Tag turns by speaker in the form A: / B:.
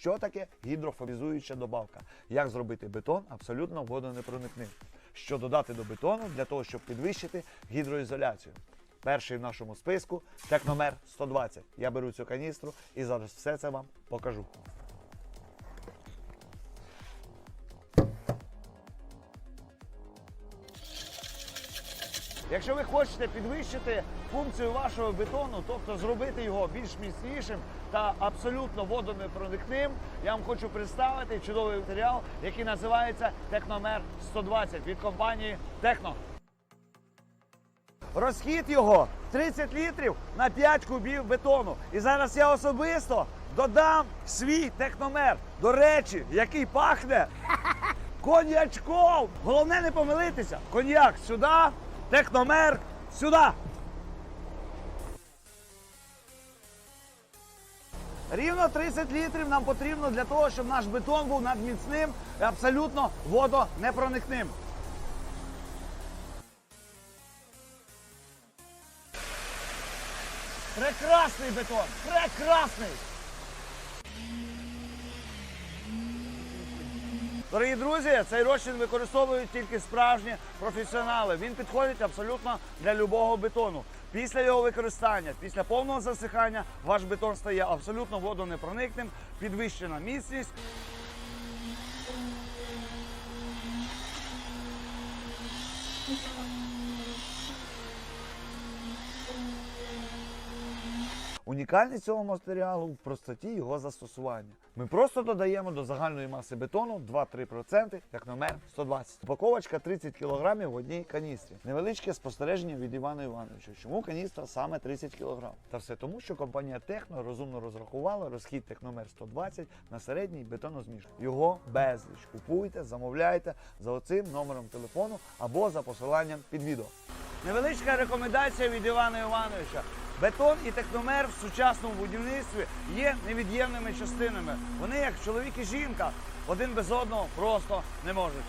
A: Що таке гідрофобізуюча добавка? Як зробити бетон абсолютно водонепроникним? Що додати до бетону для того, щоб підвищити гідроізоляцію? Перший в нашому списку техномер 120. Я беру цю каністру і зараз все це вам покажу. Якщо ви хочете підвищити функцію вашого бетону, тобто зробити його більш міцнішим та абсолютно водонепроникним, я вам хочу представити чудовий матеріал, який називається Техномер 120 від компанії Техно. Розхід його 30 літрів на 5 кубів бетону. І зараз я особисто додам свій техномер. До речі, який пахне коньячком. Головне не помилитися. Коньяк сюди, техномер сюди. Рівно 30 літрів нам потрібно для того, щоб наш бетон був надміцним і абсолютно водонепроникним. Прекрасний бетон! Прекрасний! Дорогі друзі, цей розчин використовують тільки справжні професіонали. Він підходить абсолютно для любого бетону. Після його використання, після повного засихання, ваш бетон стає абсолютно водонепроникним, підвищена міцність. Унікальність цього матеріалу в простоті його застосування. Ми просто додаємо до загальної маси бетону 2-3%, як номер 120. Упаковочка 30 кг в одній каністрі. Невеличке спостереження від Івана Івановича. Чому каністра саме 30 кг? Та все тому, що компанія Техно розумно розрахувала розхід техномер 120 на середній бетонозміж. Його безліч. Купуйте, замовляйте за оцим номером телефону або за посиланням під відео. Невеличка рекомендація від Івана Івановича. Бетон і техномер в сучасному будівництві є невід'ємними частинами. Вони, як чоловік і жінка, один без одного просто не можуть.